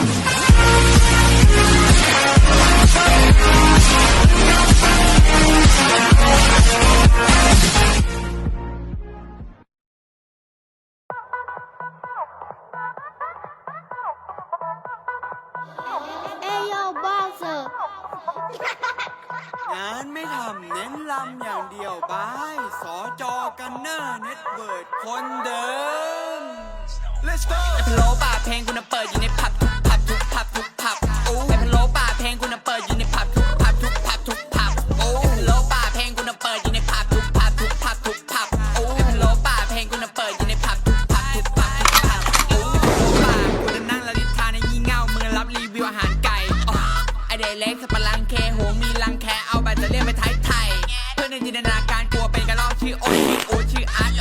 งานไม่ทำเน้นลำอย่างเดียวบายสอจอกันเนอร์เน็ตเวิร์ดคนเดิม Let's go ไอพะโล้ป่าเพลงคุณเปิดอยู่ในผับทุ นาการกลัวเป็นกระรอกชื่อโอชื่ออูชื่ออาร์ต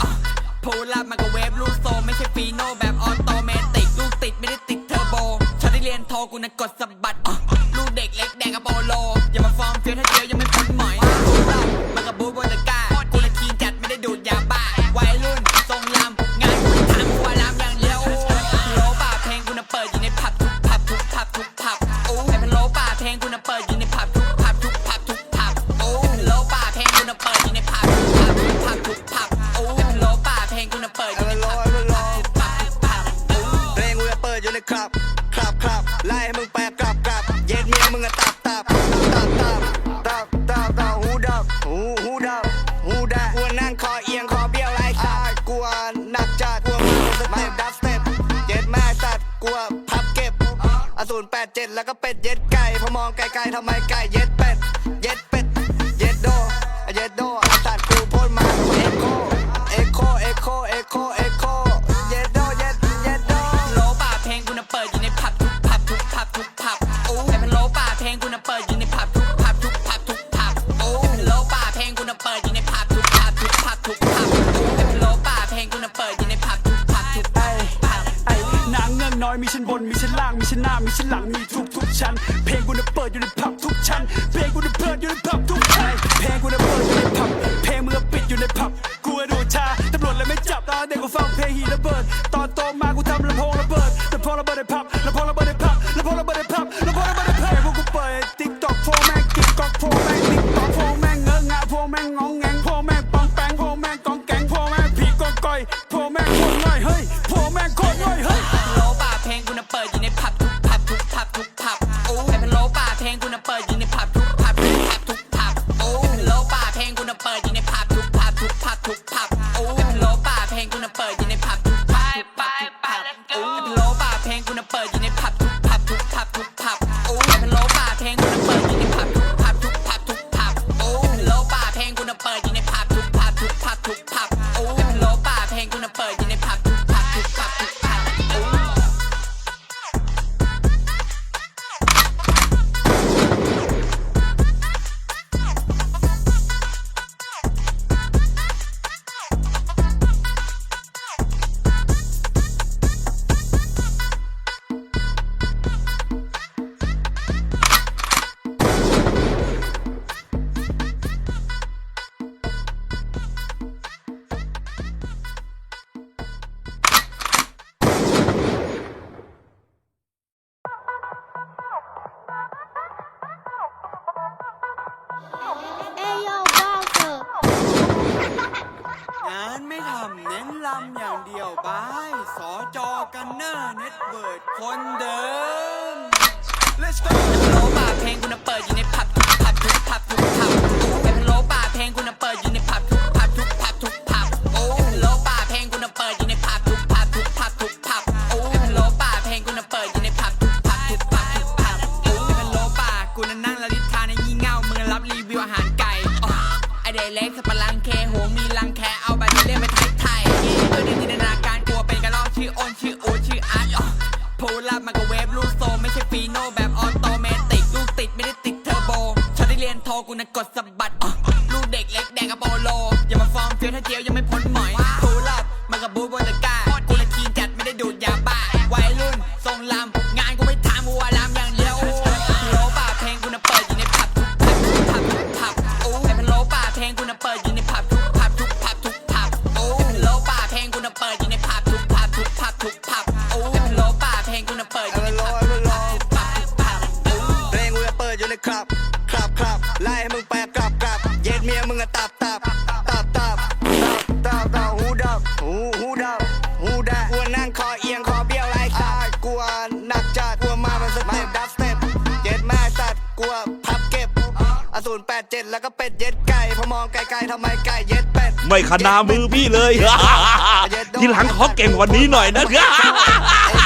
โพลับมันก็เวฟลูกโซไม่ใช่ฟีโนแบบออโตเมติกลูกติดไม่ได้ติดเทอร์โบฉันได้เรียนโทกูนะกดสะบัด อสูนแปดเจ็ดแล้วก็เป็ดเย็ดไก่พอมองไกลๆทำไมไก่เย็ดเป็ด เย็ดเป็ด เย็ดโดเย็ดโด table, table, table, the table, table, table, table, pop, table, table, ำเน้นลำอย่างเดียวบายสอจอกันเนอร์เน็ตเวิร์ดคนเดิม Let's go มาก็เวฟลูกโซไม่ใช่ฟีโนแบบออโตเมติกลูกติดไม่ได้ติดเทอร์โบฉันได้เรียนโทกูนะกดสะบัดลูกเด็กเล็กแดงกับโปโลอย่ามาฟอร์มเฟี้ยวถ้าเจียวยังไม่พ้นหมอย อศูนย์แปดเจ็ดแล้วก็เป็ดเย็ดไก่พอมองไกลๆทำไมไก่เย็ดเป็ดไม่ขนามือพี่เลย ทีหลังขอเก่งกว่านี้หน่อยนะไอ้